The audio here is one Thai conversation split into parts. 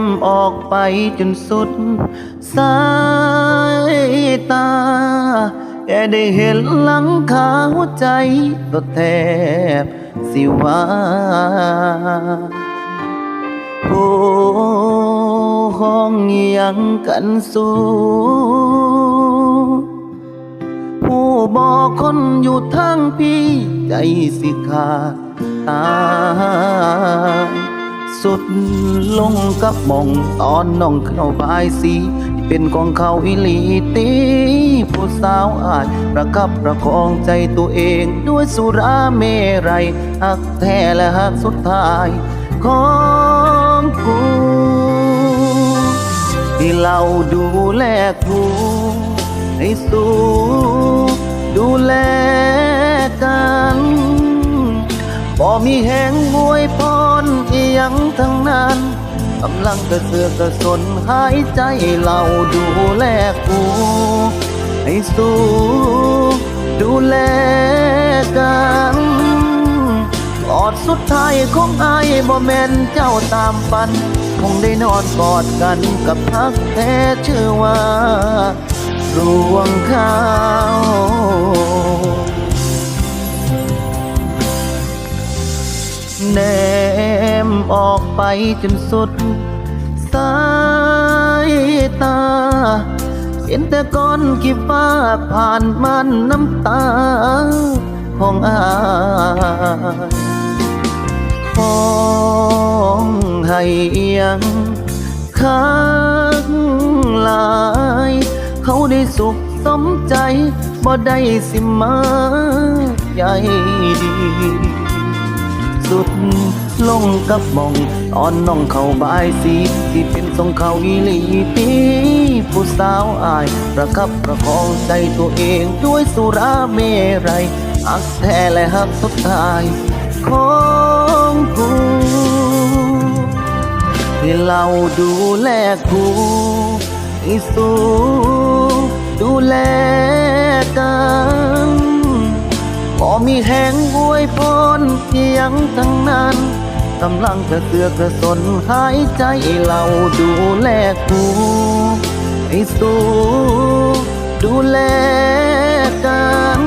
มออกไปจนสุด สายตาแค่ได้เห็นหลังคาหัวใจก็แทบสิว่าโอ้ห้องยังกันสูผู้บอกคนอยู่ทางพี่ ใจสิขาดตาย สุดลงกับมองตอนน้องเข้าบายสี เป็นของเขาอิลีตีผู้สาวอาจประคับประคองใจตัวเองด้วยสุราเมรัยหักแท้และหักสุดท้าย ของกูที่เราดูแลกูให้สู้ดูแลกันบ่มีแหงมวยพอ ยังทั้งนั้นกำลังกระเสือกกระสนหายใจเราดูแลกูให้สู้ดูแลกันกอดสุดท้ายของอายบ่แม่นเจ้าตามฝัน คงได้นอนกอดกันกับพักแท้ชื่อว่า รวงข้าวแนม ออกไปจนสุด สายตา เห็นแต่ก้อนกี่ฟ้าผ่านมันน้ำตา ของอายของให้เอียงค้างหลาย เขาได้สุขสมใจบ่ได้สิมาใหญ่ดี สุด ลงกับมองตอนน้องเขาบายสีที่เป็นทรงเขาอีลีตีผู้สาวอาย ประคับประคองใจตัวเองด้วยสุราเมรัยหักแท้และหักสุดท้าย ของกูที่เราดูแลกูให้สู้ดูแลกัน บ่มีแหงอวยพรเพียงทั้งนั้นกำลังกระเสือกกระสนหายใจเราดูแลกูให้สู้ดูแลกัน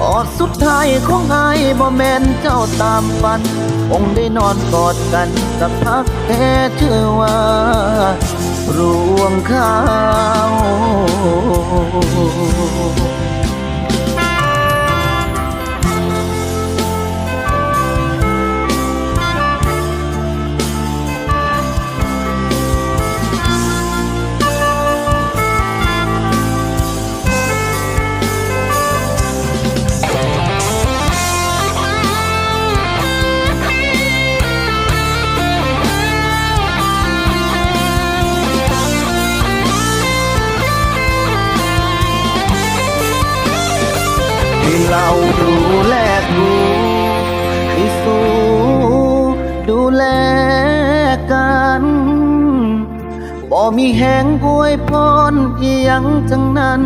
กอดสุดท้ายของอายบ่แมนเจ้าตามฝันคงได้นอนกอดกันกับพักแค่ชื่อว่า รวงข้าว ที่เราดูแลกูที่สู้ดูแลกันบ่มีแหงอวยพรอีหยังทั้งนั้น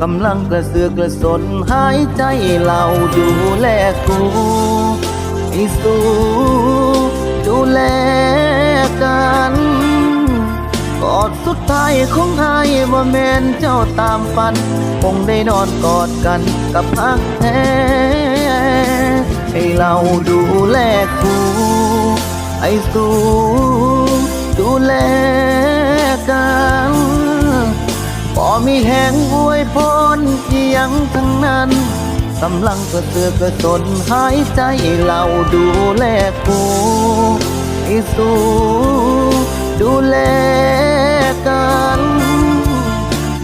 กำลังกระเสือกกระสนหายใจเราดูแลกูที่สู้ดูแลกัน สุดท้ายของอายบ่แม่นเจ้าตามฝัน คงได้นอนกอดกันกับพักแท้ให้เราดูแลกูให้สู้ดูแลกันบ่มีแหงอวยพรที่ยังทั้งนั้นกำลังกระเสือกกระสนหายใจเราดูแลกู ให้สู้ดูแล กัน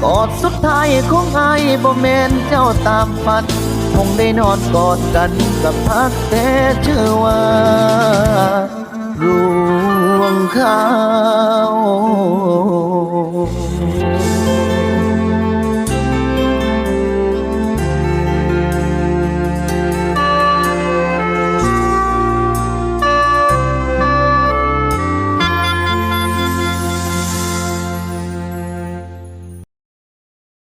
กอดสุดท้ายของอายบ่แมนเจ้าตามฝัน คงได้นอนกอดกันกับพักแต่เชื่อว่ารวงข้าว